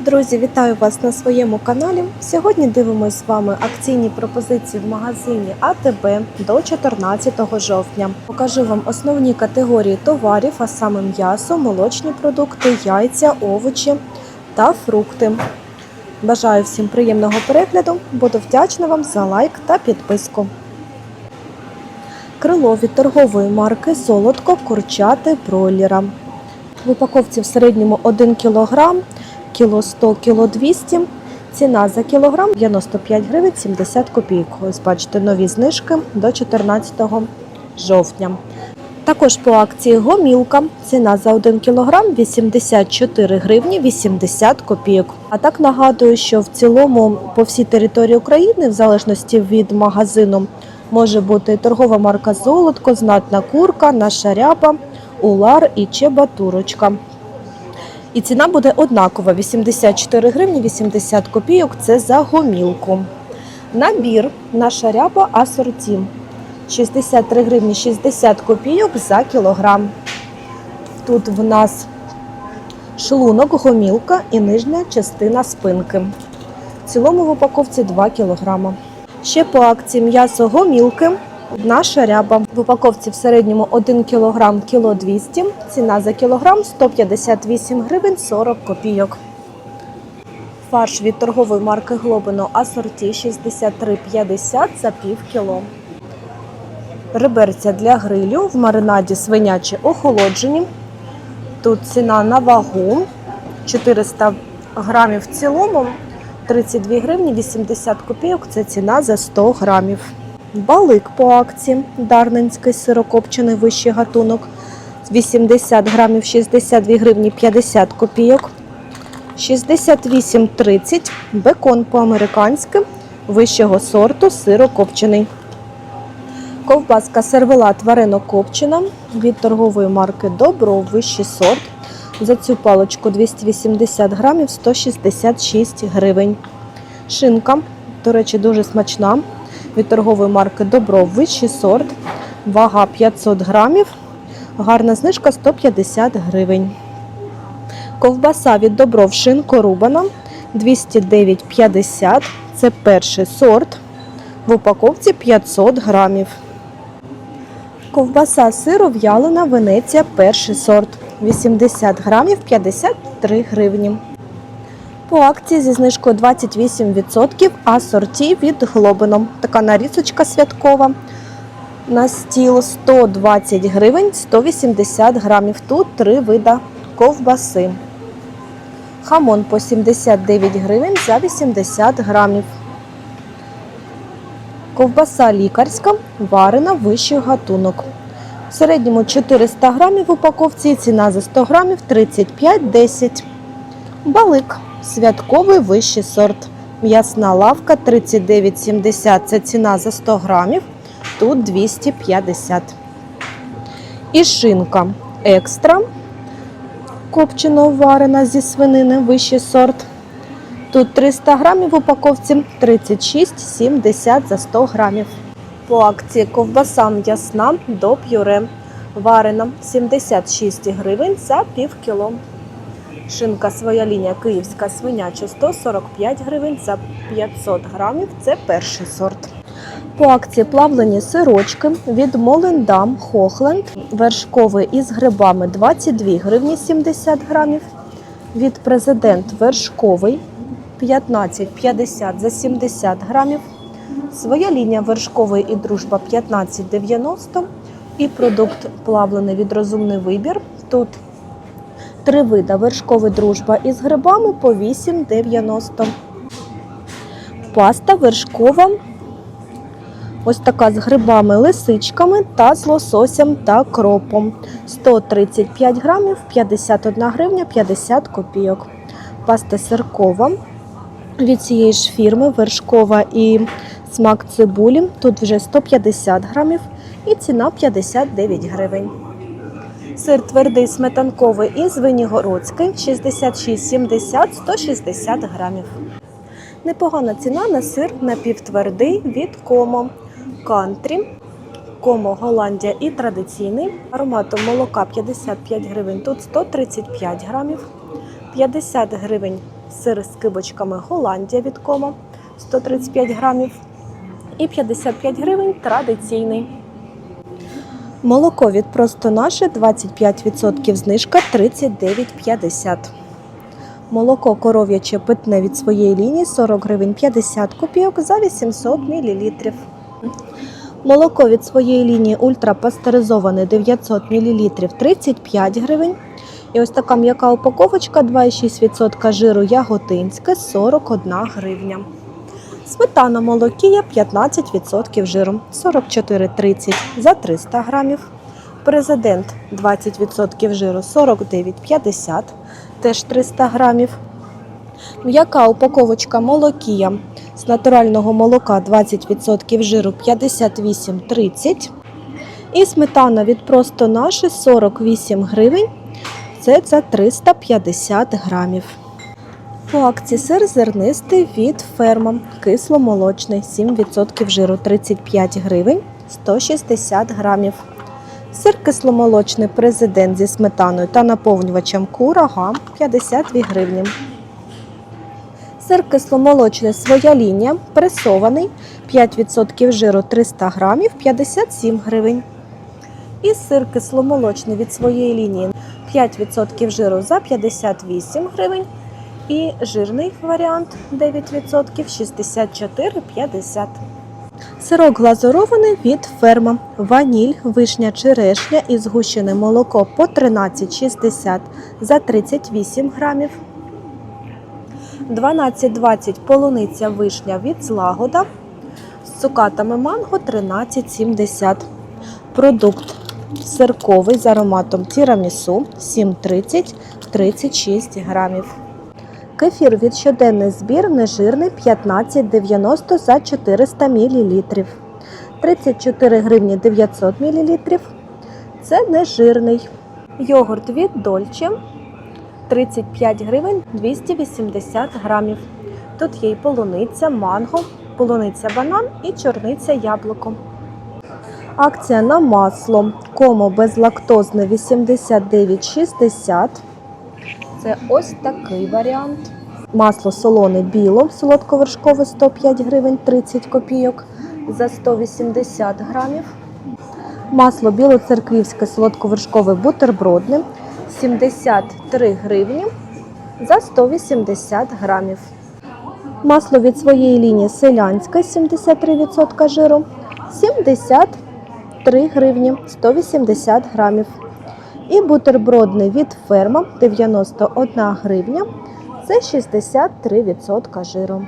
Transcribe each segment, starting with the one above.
Друзі, вітаю вас на своєму каналі. Сьогодні дивимося з вами акційні пропозиції в магазині АТБ до 14 жовтня. Покажу вам основні категорії товарів, а саме м'ясо, молочні продукти, яйця, овочі та фрукти. Бажаю всім приємного перегляду. Буду вдячна вам за лайк та підписку. Крило від торгової марки Солодко курчати бройлера. В упаковці в середньому 1 кг, кіло 100, кіло 200. Ціна за кілограм 95 гривень 70 копійок. Ось бачите, нові знижки до 14 жовтня. Також по акції гомілка. Ціна за 1 кг 84 гривні 80 копійок. А так нагадую, що в цілому по всій території України, в залежності від магазину, може бути торгова марка Золотко, знатна курка, наша ряба, улар і чебатурочка. І ціна буде однакова 84 гривні 80 копійок. Це за гомілку. Набір наша ряба асорті 63 гривні 60 копійок за кілограм. Тут в нас шлунок, гомілка і нижня частина спинки. В цілому в упаковці 2 кілограма. Ще по акції м'ясо гомілки. Наша ряба в упаковці в середньому 1 кг кіло 200. Ціна за кілограм 158 гривень 40 копійок. Фарш від торгової марки Глобино асорті 63,50 за пів кіло. Реберця для грилю в маринаді свинячі охолоджені. Тут ціна на вагу 400 грамів в цілому 32 гривні 80 копійок. Це ціна за 100 грамів. Балик по акції Дарненський сирокопчений вищий гатунок 80 грамів 62 гривні 50 копійок. 68,30 бекон по-американськи вищого сорту сирокопчений. Ковбаска сервелат варено копчена від торгової марки Добро вищий сорт. За цю паличку 280 грамів 166 гривень. Шинка, до речі, дуже смачна. Від торгової марки Добро вищий сорт. Вага 500 грамів. Гарна знижка 150 гривень. Ковбаса від Добров шинко рубана 209,50. Це перший сорт. В упаковці 500 грамів. Ковбаса сиру в'ялена Венеція перший сорт 80 грамів 53 гривні. По акції зі знижкою 28% асорті від Глобино. Така нарізочка святкова. На стіл 120 гривень 180 грамів. Тут три вида ковбаси. Хамон по 79 гривень за 80 грамів. Ковбаса лікарська, варена вищий гатунок. В середньому 400 грамів в упаковці, ціна за 100 грамів 35,10. Балик, святковий вищий сорт. М'ясна лавка 39,70. Це ціна за 100 грамів, тут 250. І шинка екстра, копчено варена зі свинини, вищий сорт. Тут 300 грамів в упаковці 36,70 за 100 грамів. По акції ковбаса м'ясна до п'юре. Варена 76 гривень за пів кіло. Шинка своя лінія київська свиняча 145 гривень за 500 грамів. Це перший сорт. По акції плавлені сирочки від Молендам Хохленд. Вершковий із грибами 22 гривні 70 грамів. Від президент вершковий 15,50 за 70 грамів. Своя лінія вершковий і дружба 15,90. І продукт плавлений від розумний вибір. Тут три вида вершковий дружба із грибами по 8,90. Паста вершкова. Ось така з грибами, лисичками та з лососем та кропом. 135 грамів, 51 гривня, 50 копійок. Паста сиркова від цієї ж фірми вершкова і смак цибулі. Тут вже 150 грамів і ціна 59 гривень. Сир твердий сметанковий і звенігородський 66,70 160 грамів. Непогана ціна на сир напівтвердий від Комо. Кантрі, Комо Голландія і традиційний. Ароматом молока 55 гривень, тут 135 грамів. 50 гривень сир з кибочками Голландія від кома 135 грамів і 55 гривень традиційний. Молоко від просто наше 25% знижка 39,50. Молоко коров'яче питне від своєї лінії 40 гривень 50 копійок за 800 мл. Молоко від своєї лінії ультрапастеризоване 900 мл 35 гривень. І ось така м'яка упаковочка 2,6% жиру яготинське 41 гривня. Сметана молокія 15% жиру 44,30 за 300 грамів. Президент 20% жиру 49,50 теж 300 грамів. М'яка упаковочка молокія з натурального молока 20% жиру 58,30. І сметана від просто наше 48 гривень. Це за 350 грамів. Акції сир зернистий від ферма. Кисломолочний 7% жиру 35 гривень 160 грамів. Сир кисломолочний президент зі сметаною та наповнювачем курага 52 гривні. Сир кисломолочний своя лінія пресований 5% жиру 300 грамів 57 гривень. І сир кисломолочний від своєї лінії 5% жиру за 58 гривень. І жирний варіант 9% 64,50. Сирок глазурований від ферма. Ваніль, вишня черешня і згущене молоко по 13,60 за 38 грамів. 12,20 полуниця вишня від злагода. З цукатами манго 13,70. Продукт сирковий з ароматом тірамісу 7,30 36 грамів. Кефір від щоденний збір нежирний 15,90 за 400 мл. 34 гривні 900 мл. Це нежирний. Йогурт від Дольче 35 гривень 280 грамів. Тут є і полуниця, манго, полуниця банан і чорниця яблуко. Акція на масло. Комо безлактозне 89,60. Це ось такий варіант. Масло солоне біло, солодковершкове 105 гривень 30 копійок за 180 грамів. Масло білоцерквівське солодковершкове бутербродне 73 гривні за 180 грамів. Масло від своєї лінії селянське 73% жиру 73 гривні 180 грамів. І бутербродний від ферма 91 гривня. Це 63% жиру.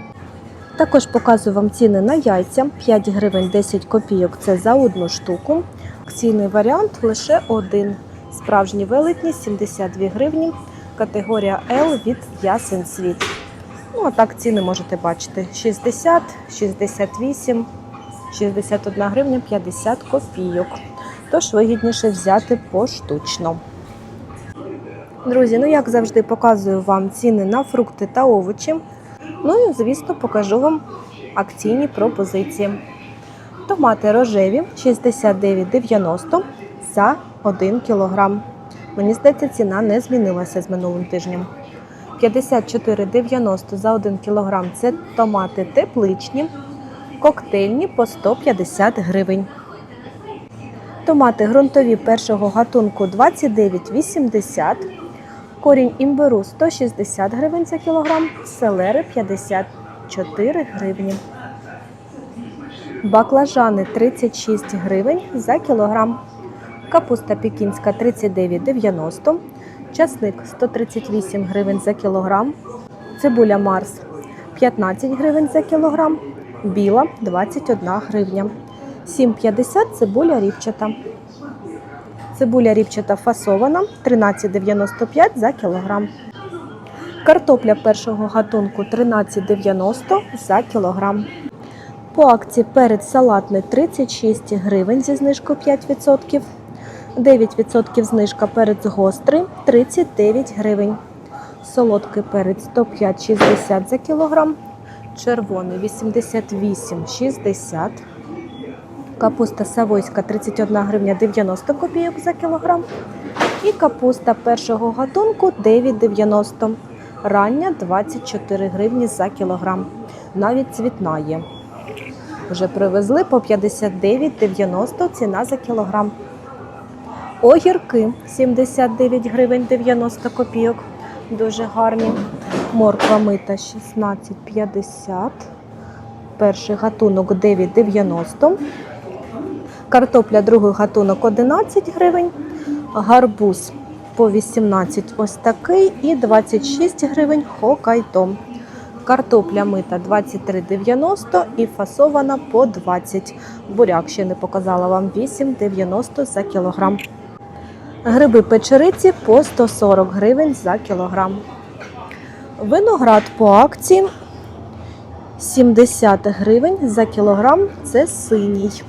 Також показую вам ціни на яйця 5 гривень 10 копійок. Це за одну штуку. Акційний варіант лише один. Справжні велетні 72 гривні. Категорія L від Ясен Світ. Ну, а так ціни можете бачити: 60, 68, 61 гривня 50 копійок. Тож вигідніше взяти поштучно. Друзі, ну як завжди, показую вам ціни на фрукти та овочі. Ну і, звісно, покажу вам акційні пропозиції. Томати рожеві 69,90 за 1 кг. Мені здається, ціна не змінилася з минулим тижнем. 54,90 за 1 кг це томати тепличні, коктейльні по 150 гривень. Томати ґрунтові першого гатунку 29,80. Корінь імбиру 160 гривень за кілограм, селери 54 гривні. Баклажани 36 гривень за кілограм. Капуста пекінська 39,90. Часник 138 гривень за кілограм. Цибуля Марс 15 гривень за кілограм. Біла 21 гривня. 7,50 цибуля рівчата. Цибуля рівчата фасована 13,95 за кілограм. Картопля першого гатунку 13,90 за кілограм. По акції перець салатний 36 гривень зі знижкою 5%. 9% знижка перець гострий 39 гривень. Солодкий перець 105,60 за кілограм. Червоний 88,60 Капуста савойська 31 гривня 90 копійок за кілограм. І капуста першого гатунку 9,90. Рання 24 гривні за кілограм. Навіть цвітна є. Вже привезли по 59,90 ціна за кілограм. Огірки 79 гривень 90 копійок. Дуже гарні. Морква мита 16,50. Перший гатунок 9,90. Картопля другий гатунок 11 гривень. Гарбуз по 18 ось такий і 26 гривень хокайто. Картопля мита 23,90 і фасована по 20. Буряк ще не показала вам 8,90 за кілограм. Гриби печериці по 140 гривень за кілограм. Виноград по акції 70 гривень за кілограм. Це синій.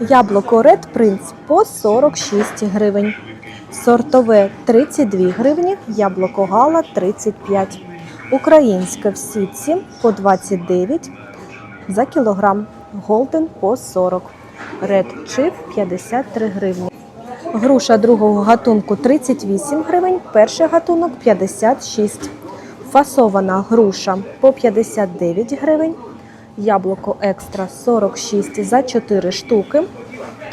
Яблуко Red Prince по 46 гривень. Сортове 32 гривні, яблуко Гала 35. Українське в сітці по 29 за кілограм. Голден по 40. Red Chip 53 гривні. Груша другого гатунку 38 гривень, перший гатунок 56. Фасована груша по 59 гривень. Яблуко екстра 46 за 4 штуки.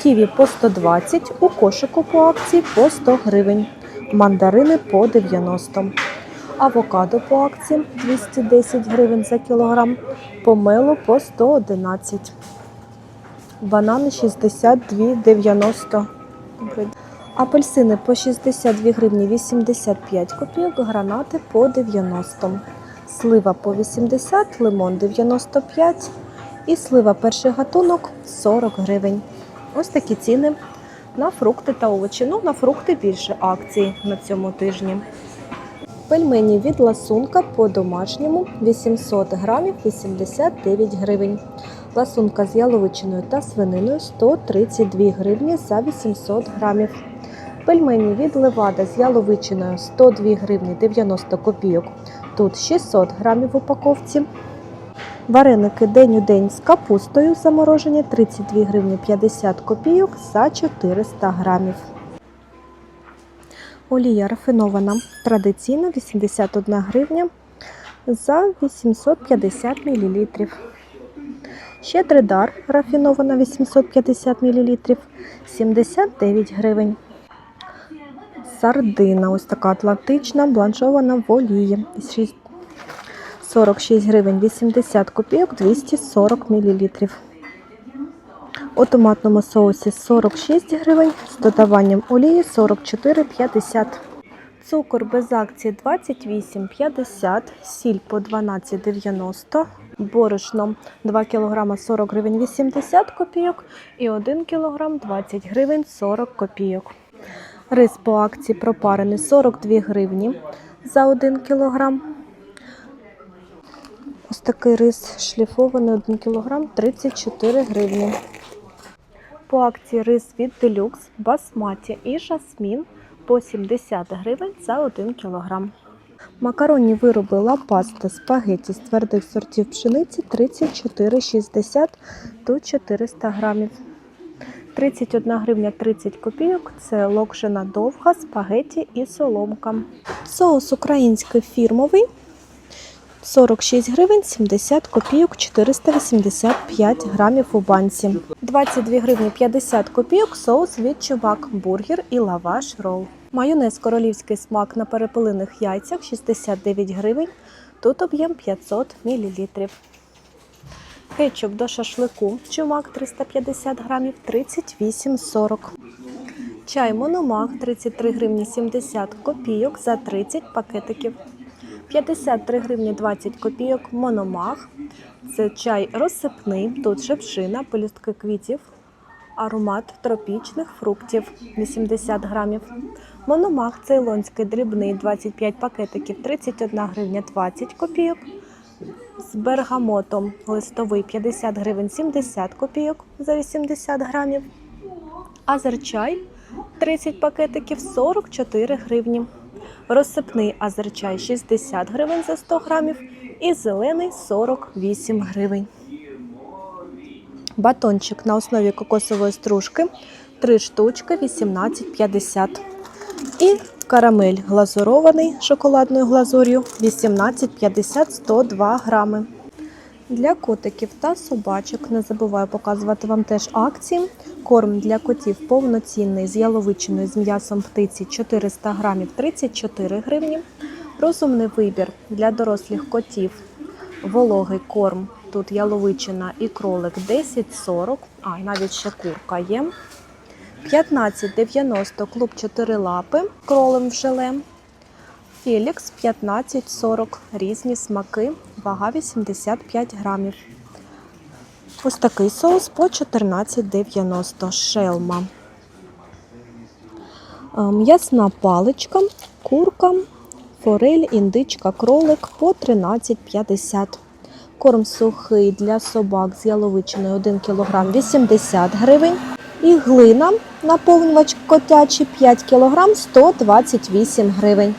Ківі по 120, у кошику по акції по 100 гривень. Мандарини по 90. Авокадо по акції 210 гривень за кілограм. Помело по 111. Банани 62,90. Добре. Апельсини по 62 гривні 85 копійок, гранати по 90. Слива по 80, лимон 95 і слива перший гатунок 40 гривень. Ось такі ціни на фрукти та овочі. Ну, на фрукти більше акцій на цьому тижні. Пельмені від ласунка по домашньому 800 грамів 89 гривень. Ласунка з яловичиною та свининою 132 гривні за 800 грамів. Пельмені від левада з яловичиною 102 гривні 90 копійок. Тут 600 грамів в упаковці. Вареники день у день з капустою заморожені 32 гривні 50 копійок за 400 грамів. Олія рафінована традиційна 81 гривня за 850 мл. Щедрий дар рафінована 850 мл 79 гривень. Сардина, ось така атлантична, бланшована в олії. 46 гривень 80 копійок 240 мл. У томатному соусі 46 гривень з додаванням олії 44,50. Цукор без акції 28,50, сіль по 12,90, борошно 2 кг 40 гривень 80 копійок і 1 кг 20 гривень 40 копійок. Рис по акції пропарений 42 гривні за 1 кг. Ось такий рис шліфований 1 кг 34 гривні. По акції рис від Делюкс, басматі і жасмін по 70 гривень за 1 кг. Макаронні вироби ла паста спагеті з твердих сортів пшениці 34,60 до 400 грамів. 31 гривня 30 копійок це локшина довга, спагеті і соломка. Соус український фірмовий 46 гривень 70 копійок 485 грамів у банці. 22 гривні 50 копійок соус від чубак, бургер і лаваш рол. Майонез королівський смак на перепелиних яйцях 69 гривень. Тут об'єм 500 мл. Кетчуп до шашлику чумак 350 грамів 38,40. Чай Мономах 33 гривні 70 копійок за 30 пакетиків. 53 гривні 20 копійок Мономах. Це чай розсипний, тут шепшина, пелюстки квітів, аромат тропічних фруктів 80 грамів. Мономах цейлонський дрібний 25 пакетиків 31 гривня 20 копійок. З бергамотом листовий 50 гривень 70 копійок за 80 грамів. Азерчай 30 пакетиків 44 гривні. Розсипний азерчай 60 гривень за 100 грамів і зелений 48 гривень. Батончик на основі кокосової стружки 3 штучки 18,50. І Карамель глазурований шоколадною глазур'ю 18,50 102 грами. Для котиків та собачок не забуваю показувати вам теж акції. Корм для котів повноцінний з яловичиною з м'ясом птиці 400 грамів 34 гривні. Розумний вибір для дорослих котів. Вологий корм. Тут яловичина і кролик 10,40, а навіть ще курка є. 15,90 клуб 4 лапи кролем в желе. Фелікс 15,40 різні смаки, вага 85 грамів. Ось такий соус по 14,90 шелма. Е, М'ясна паличка, курка, форель, індичка, кролик по 13,50. Корм сухий для собак з яловичиною 1 кг 80 гривень. І глина наповнювач котячий 5 кг 128 гривень.